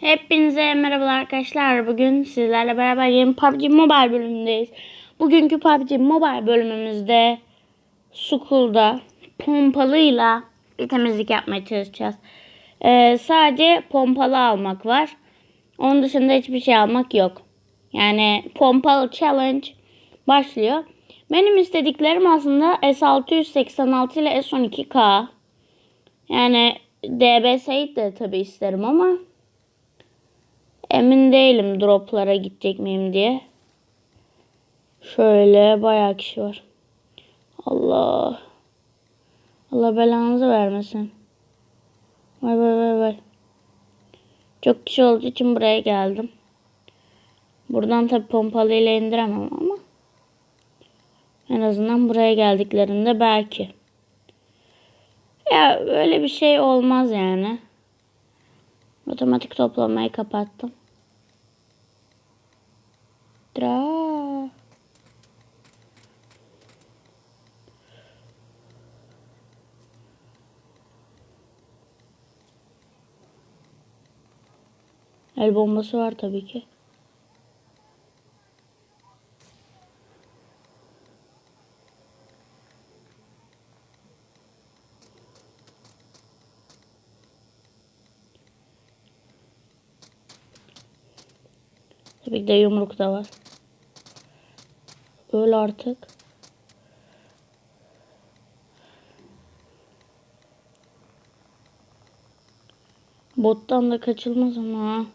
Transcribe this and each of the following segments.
Hepinize merhabalar arkadaşlar. Bugün sizlerle beraber yeni PUBG Mobile bölümündeyiz. Bugünkü PUBG Mobile bölümümüzde School'da pompalıyla bir temizlik yapmaya çalışacağız. Ee, sadece pompalı almak var. Onun dışında hiçbir şey almak yok. Yani pompalı challenge başlıyor. Benim istediklerim aslında S686 ile S12K. Yani DBS'yi de tabii isterim ama Emin değilim droplara gidecek miyim diye. Şöyle bayağı kişi var. Allah. Allah belanızı vermesin. Vay vay vay vay. Çok kişi olduğu için buraya geldim. Buradan tabi pompalıyla indiremem ama. En azından buraya geldiklerinde belki. Ya öyle bir şey olmaz yani. Otomatik toplamayı kapattım. Dra. El bombası var tabii ki. De yumruk da var. Öl artık. Bottan da kaçılmaz ama.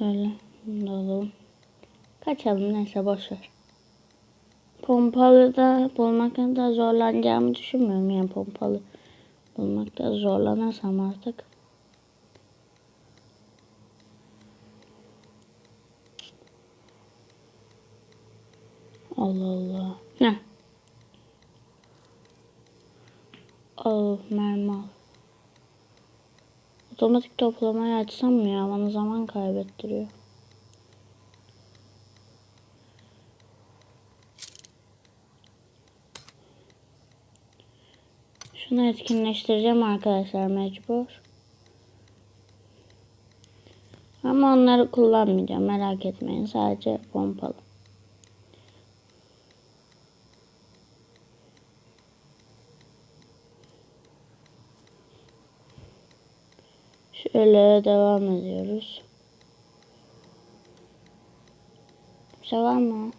Öyle. Bunu da alalım. Kaçalım neyse boşver. Pompalı da bulmakta zorlanacağımı düşünmüyorum yani pompalı bulmakta zorlanırsam artık. Allah Allah. Ne? Oh mermi al. Otomatik toplamayı açsam mı ya? Bana zaman kaybettiriyor. Şunu etkinleştireceğim arkadaşlar mecbur. Ama onları kullanmayacağım merak etmeyin. Sadece pompalı. Şöyle devam ediyoruz. Kimse var mı?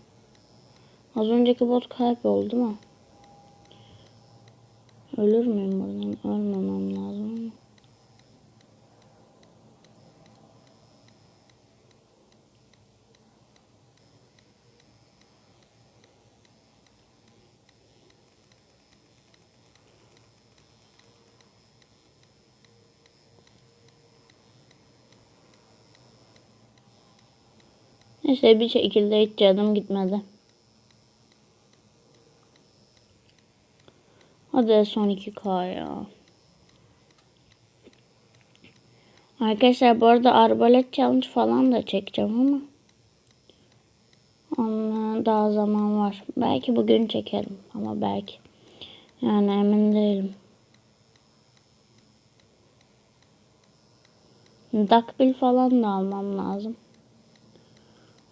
Az önceki bot kayboldu mu? Ölür müyüm buradan? Ölmemem lazım ama. Neyse bir şekilde hiç canım gitmedi. Hadi son 2K ya. Arkadaşlar bu arada arbalet challenge falan da çekeceğim ama. Ona daha zaman var. Belki bugün çekerim ama belki. Yani emin değilim. Dakbil falan da almam lazım.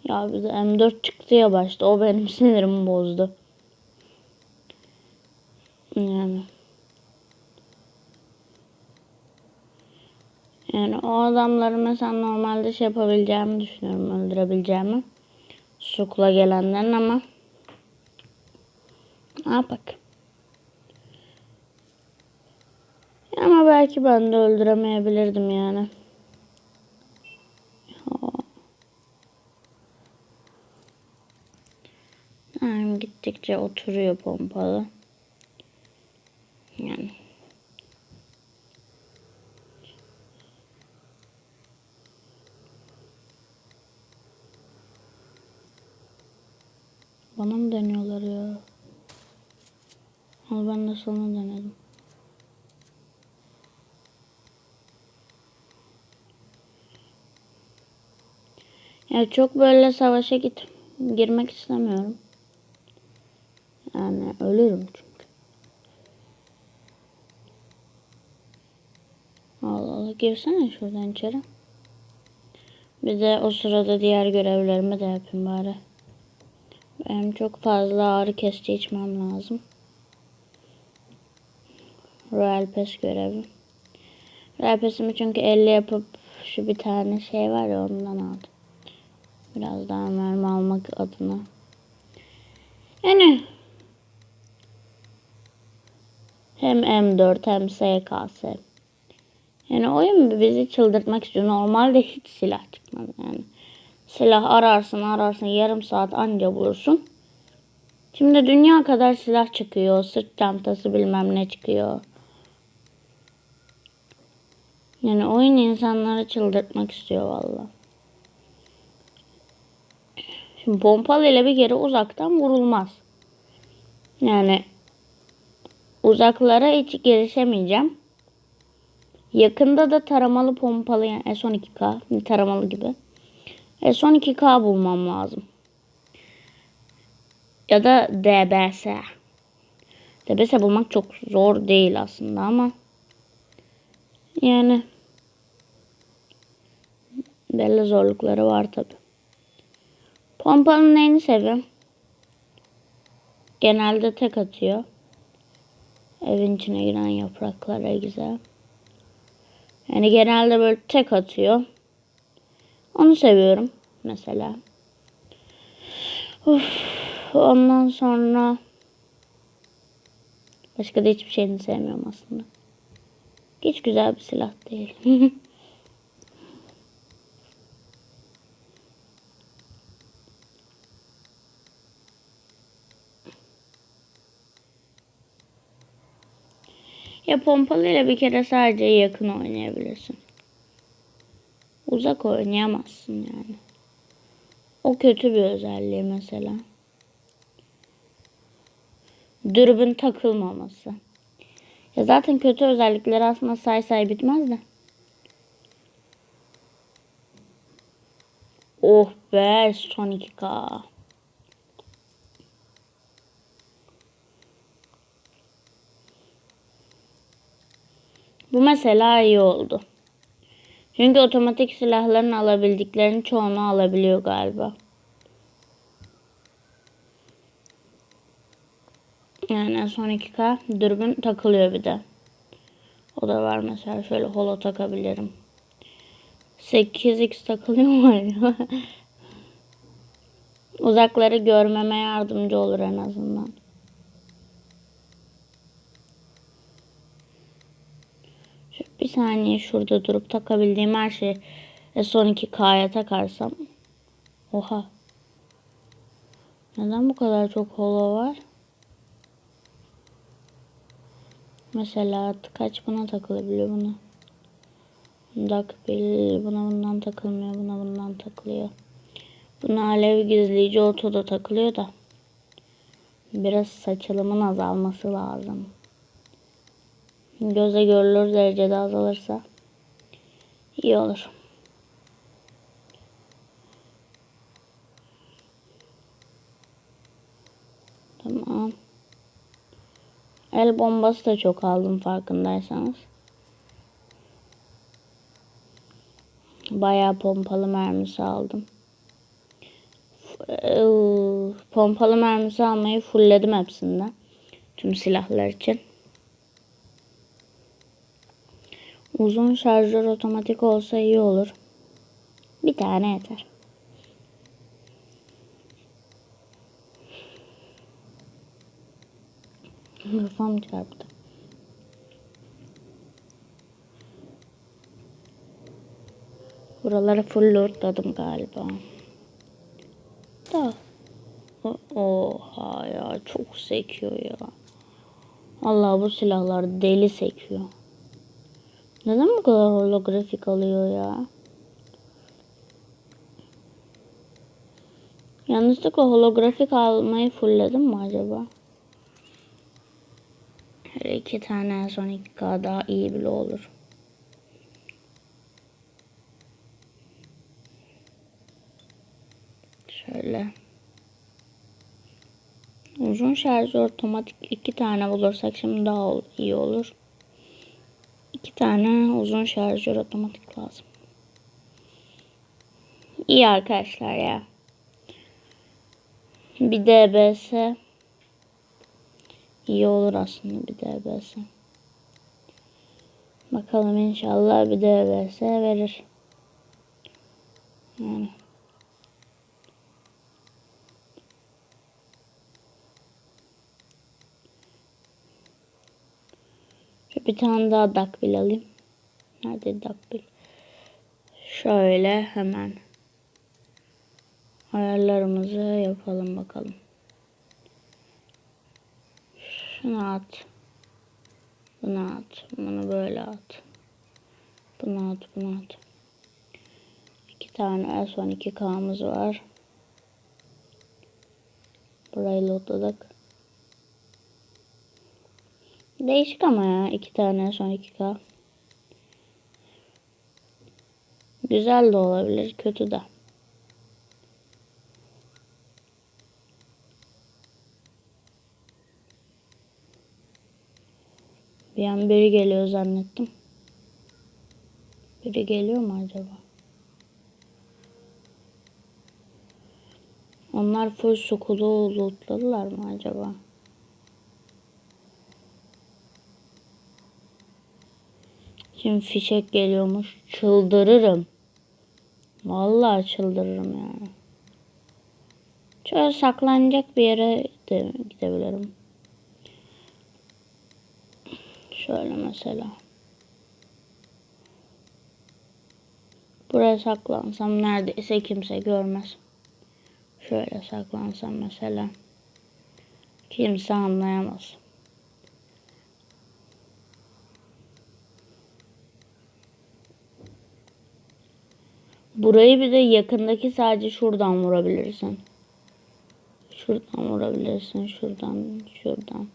Ya bir de M4 çıktı ya başta. O benim sinirimi bozdu. Yani. Yani o adamları mesela normalde şey yapabileceğimi düşünüyorum. Öldürebileceğimi. Sukla gelenlerin ama. Ne yapak? Ama belki ben de öldüremeyebilirdim yani. Yani gittikçe oturuyor pompalı. Yani. Bana mı deniyorlar ya? Al ben de sana denedim. Ya çok böyle savaşa git girmek istemiyorum. Yani ölürüm çünkü. Allah Allah girsene şuradan içeri. Bir de o sırada diğer görevlerimi de yapayım bari. Benim çok fazla ağrı kesici içmem lazım. Royal Pass görevi. Royal Pass'imi çünkü 50 yapıp şu bir tane şey var ya ondan aldım. Biraz daha mermi almak adına. Yani hem M4 hem SKS. Yani oyun bizi çıldırtmak istiyor. Normalde hiç silah çıkmaz yani. Silah ararsın ararsın yarım saat anca bulursun. Şimdi dünya kadar silah çıkıyor. Sırt çantası bilmem ne çıkıyor. Yani oyun insanları çıldırtmak istiyor valla. Şimdi pompalı ile bir kere uzaktan vurulmaz. Yani uzaklara hiç girişemeyeceğim. Yakında da taramalı pompalı yani S12K taramalı gibi. S12K bulmam lazım. Ya da DBS. DBS bulmak çok zor değil aslında ama yani belli zorlukları var tabi. Pompanın neyini seviyorum? Genelde tek atıyor. Evin içine giren yapraklara güzel. Yani genelde böyle tek atıyor. Onu seviyorum mesela. Uf, ondan sonra başka da hiçbir şeyini sevmiyorum aslında. Hiç güzel bir silah değil. ya pompalıyla bir kere sadece yakın oynayabilirsin. Uzak oynayamazsın yani. O kötü bir özelliği mesela. Dürbün takılmaması. Ya zaten kötü özellikleri aslında say say bitmez de. Oh be son 2K. Bu mesela iyi oldu. Çünkü otomatik silahların alabildiklerinin çoğunu alabiliyor galiba. Yani son 2K dürbün takılıyor bir de. O da var mesela şöyle holo takabilirim. 8x takılıyor mu? Uzakları görmeme yardımcı olur en azından. Şu bir saniye şurada durup takabildiğim her şeyi son 2K'ya takarsam. Oha. Neden bu kadar çok holo var? Mesela kaç buna takılabiliyor buna. Dakbil buna bundan takılmıyor. Buna bundan takılıyor. Buna alev gizleyici oto da takılıyor da. Biraz saçılımın azalması lazım. Göze görülür derecede azalırsa iyi olur. Tamam. El bombası da çok aldım farkındaysanız. Bayağı pompalı mermisi aldım. Pompalı mermisi almayı fullledim hepsinden. Tüm silahlar için. Uzun şarjör otomatik olsa iyi olur. Bir tane yeter. Kafam çarptı. Buraları full lootladım galiba. Da. Oha ya çok sekiyor ya. Allah bu silahlar deli sekiyor. Neden bu kadar holografik alıyor ya? Yanlışlıkla holografik almayı fullledim mi acaba? Her iki tane son 2K daha iyi bile olur. Şöyle. Uzun şarjı otomatik iki tane bulursak şimdi daha iyi olur. İki tane uzun şarjör otomatik lazım. İyi arkadaşlar ya. Bir DBS iyi olur aslında bir DBS. Bakalım inşallah bir DBS verir. Yani. Bir tane daha dakbil alayım. Nerede dakbil? Şöyle hemen ayarlarımızı yapalım bakalım. Şunu at. Bunu at. Bunu böyle at. Bunu at. Bunu at. İki tane son 2K'mız var. Burayı loadladık. Değişik ama ya. iki tane son 2K. Güzel de olabilir. Kötü de. Bir an biri geliyor zannettim. Biri geliyor mu acaba? Onlar full sukulu lootladılar mı acaba? Şimdi fişek geliyormuş. Çıldırırım. Vallahi çıldırırım yani. Şöyle saklanacak bir yere de gidebilirim. Şöyle mesela. Buraya saklansam neredeyse kimse görmez. Şöyle saklansam mesela. Kimse anlayamaz. Burayı bir de yakındaki sadece şuradan vurabilirsin. Şuradan vurabilirsin. Şuradan, şuradan.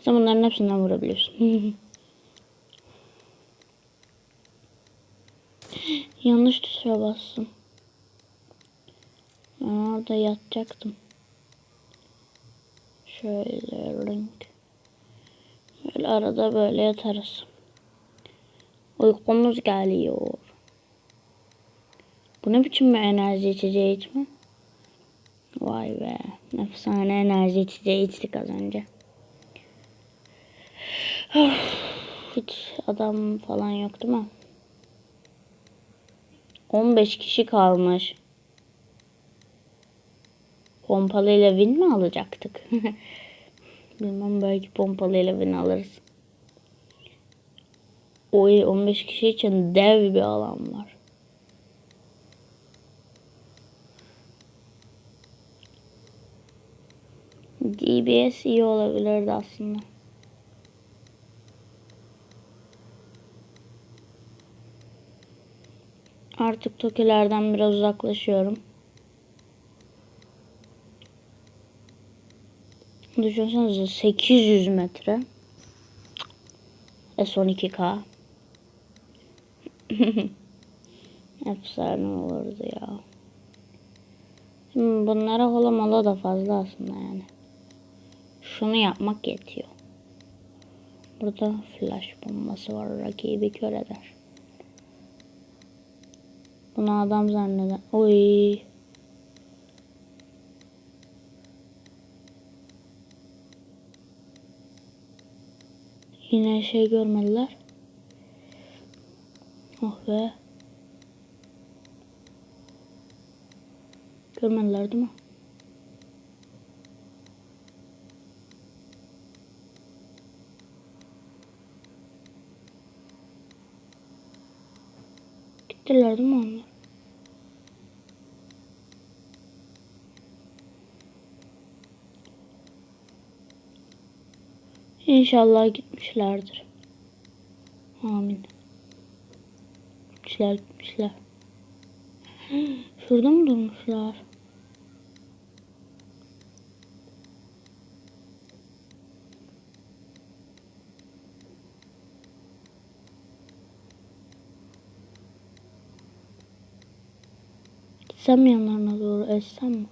Sen bunların hepsinden vurabiliyorsun. Yanlış tuşa bastım. Ben orada yatacaktım. Şöyle renk. Böyle arada böyle yatarız. Uykumuz geliyor. Bu ne biçim bir enerji içeceği içme? Vay be. Efsane enerji içeceği içtik az önce. Hiç adam falan yok değil mi? 15 kişi kalmış. Pompalıyla win mi alacaktık? Bilmem belki pompalıyla win alırız. Oy 15 kişi için dev bir alan var. DBS iyi olabilirdi aslında. Artık Tokilerden biraz uzaklaşıyorum. Düşünsenize 800 metre. S12K. Efsane olurdu ya. Şimdi bunlara hola mola da fazla aslında yani. Şunu yapmak yetiyor. Burada flash bombası var. Rakibi kör eder. Bunu adam zanneder. Oy. Yine şey görmediler. Oh be. Görmediler değil mi? Gittiler değil mi? İnşallah gitmişlerdir. Amin. Gitmişler gitmişler. Şurada mı durmuşlar? Etsem yanlarına doğru etsem mi?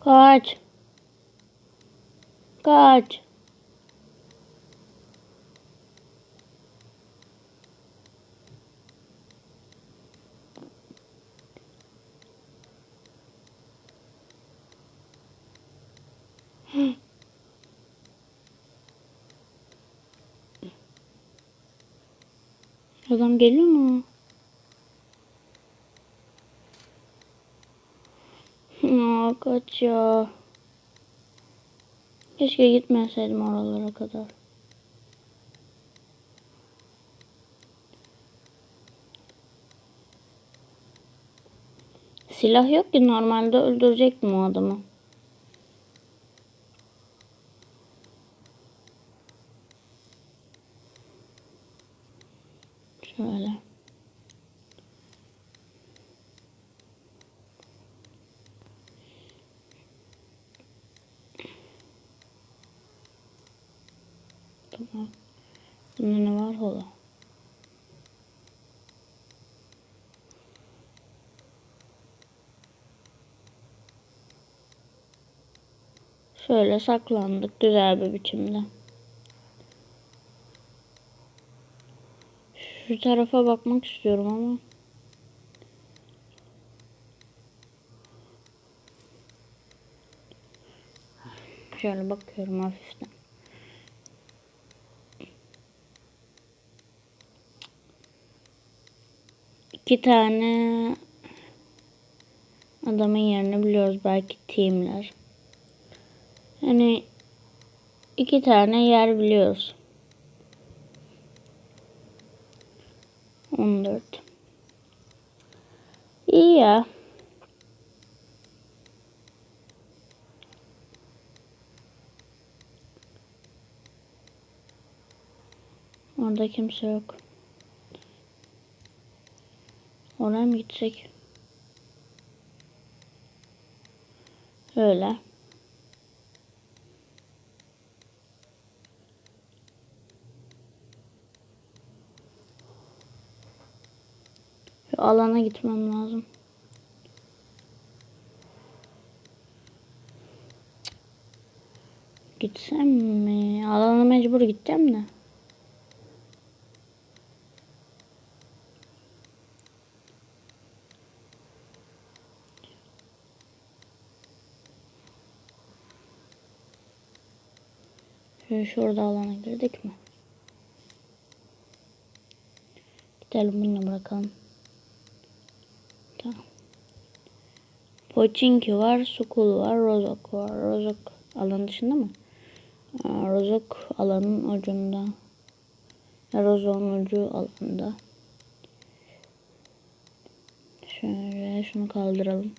Kaç. Kaç. Adam geliyor mu? Aa, kaç ya. Keşke gitmeseydim oralara kadar. Silah yok ki normalde öldürecektim o adamı. Şöyle. Tamam. Bunda ne var hala? Şöyle saklandık güzel bir biçimde. Şu tarafa bakmak istiyorum ama. Şöyle bakıyorum hafiften. İki tane adamın yerini biliyoruz belki teamler. Hani iki tane yer biliyoruz. 14. İyi ya. Orada kimse yok. Oraya mı gitsek? Öyle. Şu alana gitmem lazım. Gitsem mi? Alana mecbur gideceğim de. Şöyle şurada alana girdik mi? Gidelim bunu bırakalım. Tamam. Pochinki var, Sukul var, Rozok var. Rozok alan dışında mı? Rozok alanın ucunda. Rozok'un ucu alanda. Şöyle şunu kaldıralım.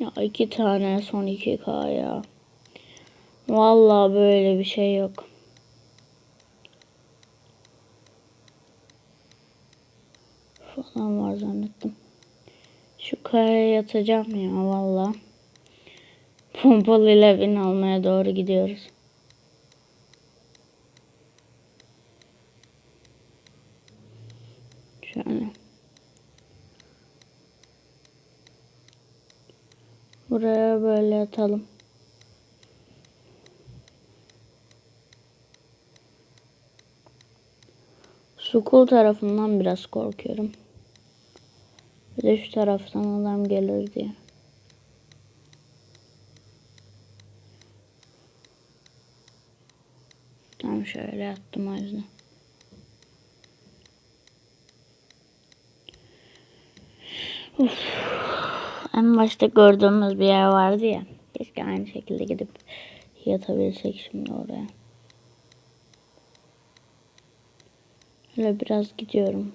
Ya iki tane son 2K ya. Vallahi böyle bir şey yok. Falan var zannettim. Şu kayaya yatacağım ya valla. Pompalıyla bin almaya doğru gidiyoruz. Şöyle. Buraya böyle atalım. Sukul tarafından biraz korkuyorum. Bir de şu taraftan adam gelir diye. Tam şöyle attım o. Uf. En başta gördüğümüz bir yer vardı ya. Keşke aynı şekilde gidip yatabilsek şimdi oraya. Öyle biraz gidiyorum.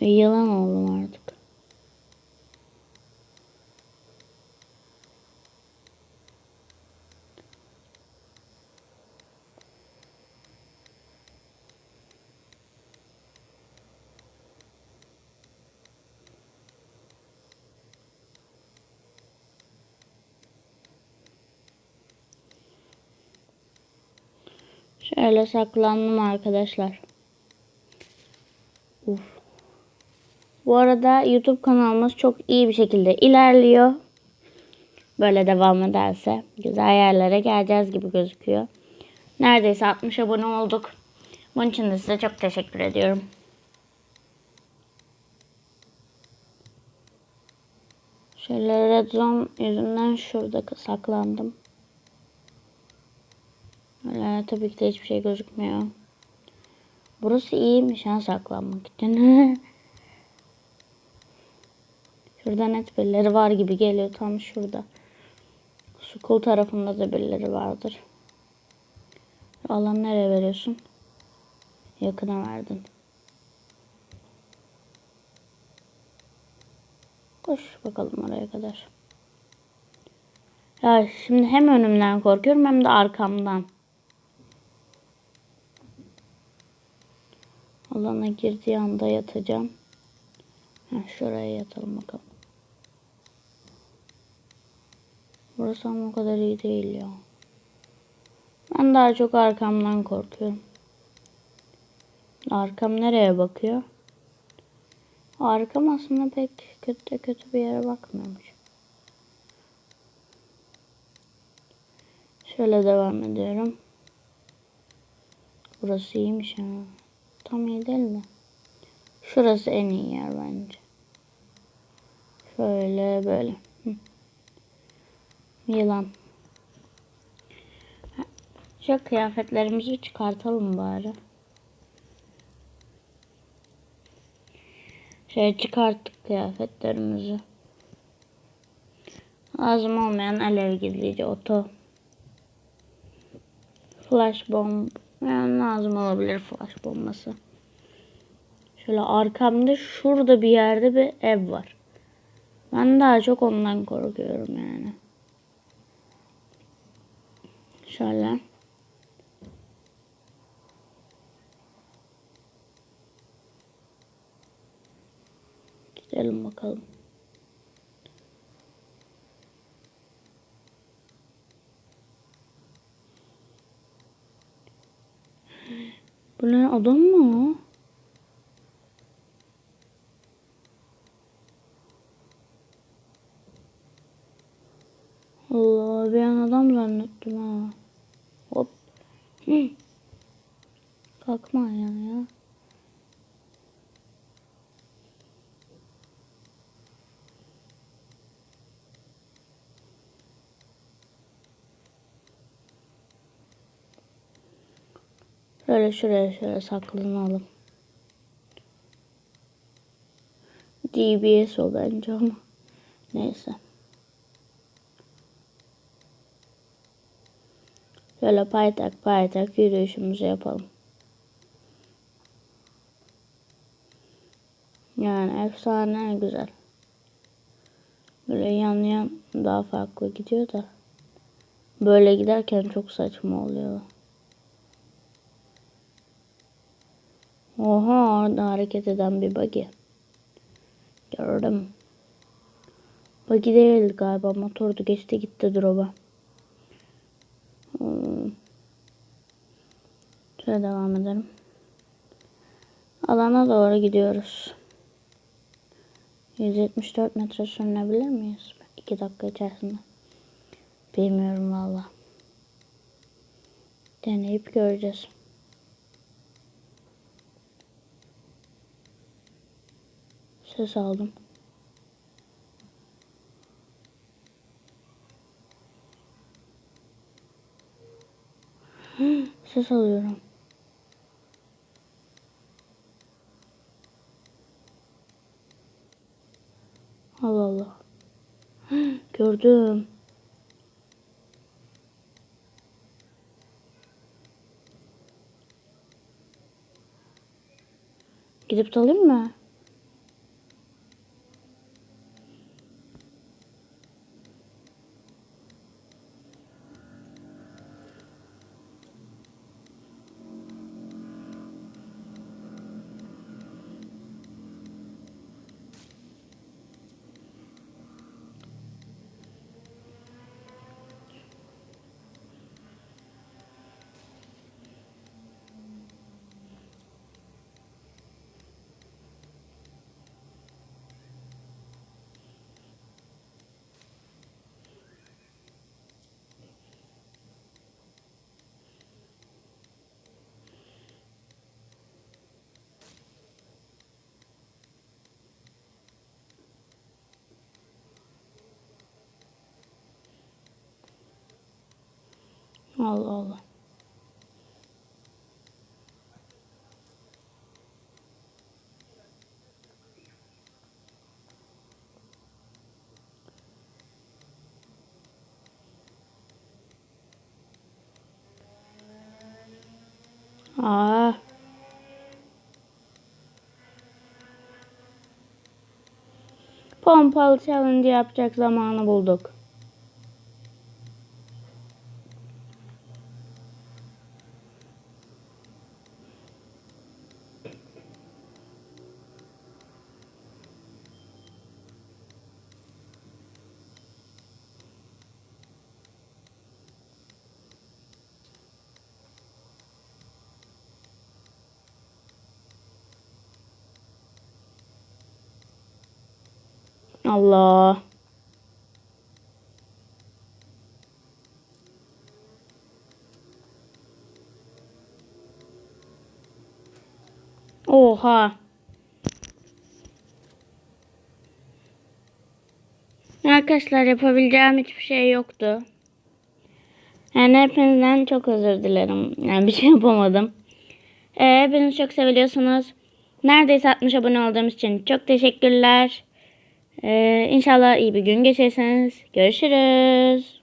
Yılan oldum artık. Şöyle saklandım arkadaşlar. Uf. Bu arada YouTube kanalımız çok iyi bir şekilde ilerliyor. Böyle devam ederse güzel yerlere geleceğiz gibi gözüküyor. Neredeyse 60 abone olduk. Bunun için de size çok teşekkür ediyorum. Şöyle red zone yüzünden şurada saklandım. Öyle tabii ki de hiçbir şey gözükmüyor. Burası iyiymiş ha saklanmak için. Şurada net birileri var gibi geliyor tam şurada. School tarafında da birileri vardır. Alan nereye veriyorsun? Yakına verdin. Koş bakalım oraya kadar. Ya şimdi hem önümden korkuyorum hem de arkamdan. Alana girdiği anda yatacağım. Heh, şuraya yatalım bakalım. Burası ama o kadar iyi değil ya. Ben daha çok arkamdan korkuyorum. Arkam nereye bakıyor? Arkam aslında pek kötü kötü bir yere bakmıyormuş. Şöyle devam ediyorum. Burası iyiymiş ha. Tam iyi mi? Şurası en iyi yer bence. Şöyle böyle. Hı. Yılan. Şu kıyafetlerimizi çıkartalım bari. Şöyle çıkarttık kıyafetlerimizi. Lazım olmayan alev gizleyici oto. Flash bomb. Yani lazım olabilir flash bombası. Şöyle arkamda şurada bir yerde bir ev var. Ben daha çok ondan korkuyorum yani. Şöyle. Gidelim bakalım. Ne adam mı? Allah bir an adam zannettim ha. Hop. Kalkma ya ya. Şöyle şuraya şöyle saklanalım. DBS o bence ama. Neyse. Şöyle paytak paytak yürüyüşümüzü yapalım. Yani efsane güzel. Böyle yan yan daha farklı gidiyor da. Böyle giderken çok saçma oluyor. Oha orada hareket eden bir buggy. Gördüm. Buggy değil galiba motordu geçti gitti drop'a. Hmm. Şöyle devam edelim. Alana doğru gidiyoruz. 174 metre sürünebilir miyiz? 2 dakika içerisinde. Bilmiyorum valla. Deneyip göreceğiz. Ses aldım. Ses alıyorum. Allah Allah. Gördüm. Gidip dalayım mı? Allah Allah. Aa. Pompalı challenge yapacak zamanı bulduk. Allah. Oha. Arkadaşlar yapabileceğim hiçbir şey yoktu. Yani hepinizden çok özür dilerim. Yani bir şey yapamadım. Ee, hepiniz çok seviliyorsunuz. Neredeyse 60 abone olduğumuz için çok teşekkürler. Ee, inşallah iyi bir gün geçirsiniz. Görüşürüz.